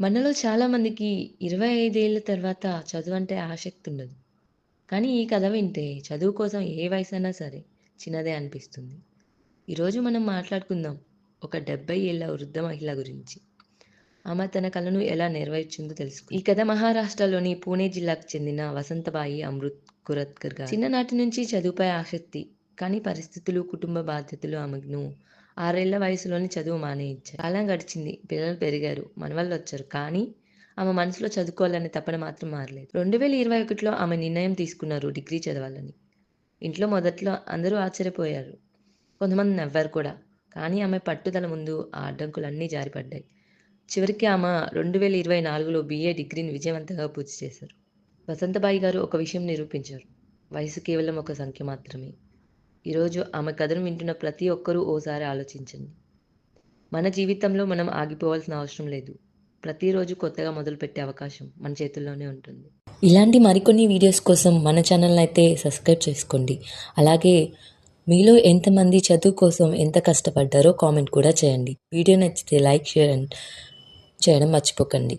మనలో చాలామందికి ఇరవై ఐదేళ్ళ తర్వాత చదువు అంటే ఆసక్తి ఉండదు. కానీ ఈ కథ వింటే చదువు కోసం ఏ వయసు అయినా సరే చిన్నదే అనిపిస్తుంది. ఈరోజు మనం మాట్లాడుకుందాం ఒక డెబ్బై ఏళ్ళ వృద్ధ మహిళ గురించి. ఆమె తన కళను ఎలా నెరవేర్చిందో తెలుసు ఈ కథ మహారాష్ట్రలోని పూణే జిల్లాకు చెందిన వసంతబాయి అమృత్ కురత్కర్ గారు. చిన్ననాటి నుంచి చదువుపై ఆసక్తి. కానీ పరిస్థితులు, కుటుంబ బాధ్యతలు ఆమెను ఆరేళ్ళ వయసులోనే చదువు మానేయించారు కాలం గడిచింది. పిల్లలు పెరిగారు. మనవళ్ళొచ్చారు. కానీ ఆమె మనసులో చదువుకోవాలనే తపన మాత్రం మారలేదు. 2021లో ఆమె నిర్ణయం తీసుకున్నారు డిగ్రీ చదవాలని. ఇంట్లో మొదట్లో అందరూ ఆశ్చర్యపోయారు. కొంతమంది నవ్వారు కూడా. కానీ ఆమె పట్టుదల ముందు ఆ అడ్డంకులన్నీ జారిపడ్డాయి. చివరికి ఆమె 2024లో బీఏ డిగ్రీని విజయవంతంగా పూర్తి చేశారు. వసంతబాయి గారు ఒక విషయం నిరూపించారు. వయసు కేవలం ఒక సంఖ్య మాత్రమే. ఈరోజు ఆమె కథను వింటున్న ప్రతి ఒక్కరూ ఓసారి ఆలోచించండి. మన జీవితంలో మనం ఆగిపోవాల్సిన అవసరం లేదు. ప్రతిరోజు కొత్తగా మొదలుపెట్టే అవకాశం మన చేతుల్లోనే ఉంటుంది. ఇలాంటి మరికొన్ని వీడియోస్ కోసం మన ఛానల్‌ని అయితే సబ్స్క్రైబ్ చేసుకోండి. అలాగే మీలో ఎంతమంది చదువు కోసం ఎంత కష్టపడ్డారో కామెంట్ కూడా చేయండి. వీడియో నచ్చితే లైక్, షేర్ అండ్ చేయడం మర్చిపోకండి.